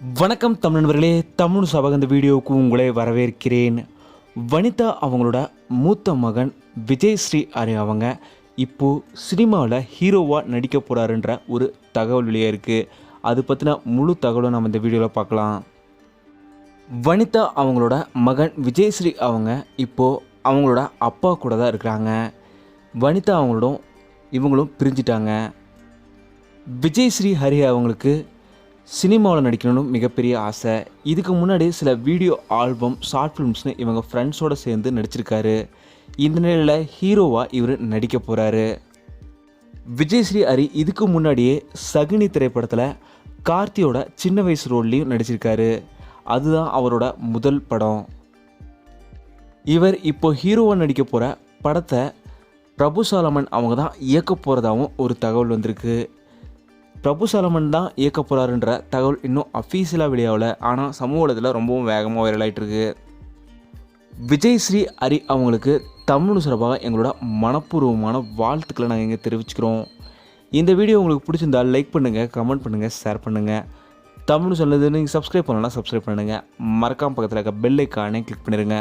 வணக்கம் தமிழ் நண்பர்களே. தமிழ் சபக இந்த வீடியோவுக்கு உங்களை வரவேற்கிறேன். வனிதா அவங்களோட மூத்த மகன் விஜய் ஸ்ரீ ஹரி அவங்க இப்போது சினிமாவில் ஹீரோவாக நடிக்க போகிறாருன்ற ஒரு தகவல் வெளியே இருக்குது அது பற்றின முழு தகவலும் நம்ம இந்த வீடியோவில் பார்க்கலாம். வனிதா அவங்களோட மகன் விஜய் ஸ்ரீ அவங்க இப்போது அவங்களோட அப்பா கூட தான் இருக்கிறாங்க. வனிதா அவங்களோட இவங்களும் பிரிஞ்சிட்டாங்க. விஜயஸ்ரீ ஹரி அவங்களுக்கு சினிமாவில் நடிக்கணும்னு மிகப்பெரிய ஆசை. இதுக்கு முன்னாடி சில வீடியோ ஆல்பம் ஷார்ட் ஃபிலிம்ஸ்னு இவங்க ஃப்ரெண்ட்ஸோடு சேர்ந்து நடிச்சிருக்காரு. இந்த நிலையில் ஹீரோவாக இவர் நடிக்க போகிறாரு விஜயஸ்ரீ ஹரி இதுக்கு முன்னாடியே சகுனி திரைப்படத்தில் கார்த்தியோட சின்ன வயசு ரோல்லையும் நடிச்சிருக்காரு. அதுதான் அவரோட முதல் படம். இவர் இப்போ ஹீரோவாக நடிக்க போகிற படத்தை பிரபு சாலமன் அவங்க தான் இயக்க போகிறதாகவும் ஒரு தகவல் வந்திருக்கு. பிரபு சலமன் தான் இயக்க போகிறாருன்ற தகவல் இன்னும் அஃபீஷியலாக வெளியாகல. ஆனால் சமூக உலகத்தில் ரொம்பவும் வேகமாக வைரல் ஆகிட்டுருக்கு விஜய் ஸ்ரீ ஹரி அவங்களுக்கு தமிழ் சிறப்பாக எங்களோட மனப்பூர்வமான வாழ்த்துக்களை நாங்கள் இங்கே தெரிவிச்சுக்கிறோம். இந்த வீடியோ உங்களுக்கு பிடிச்சிருந்தால் லைக் பண்ணுங்கள் கமெண்ட் பண்ணுங்கள் ஷேர் பண்ணுங்கள் தமிழ் சொன்னது நீங்கள் சப்ஸ்கிரைப் பண்ணலாம் சப்ஸ்கிரைப் பண்ணுங்கள் மறக்காம பக்கத்தில் இருக்க பெல் ஐக்கானே கிளிக் பண்ணிடுங்க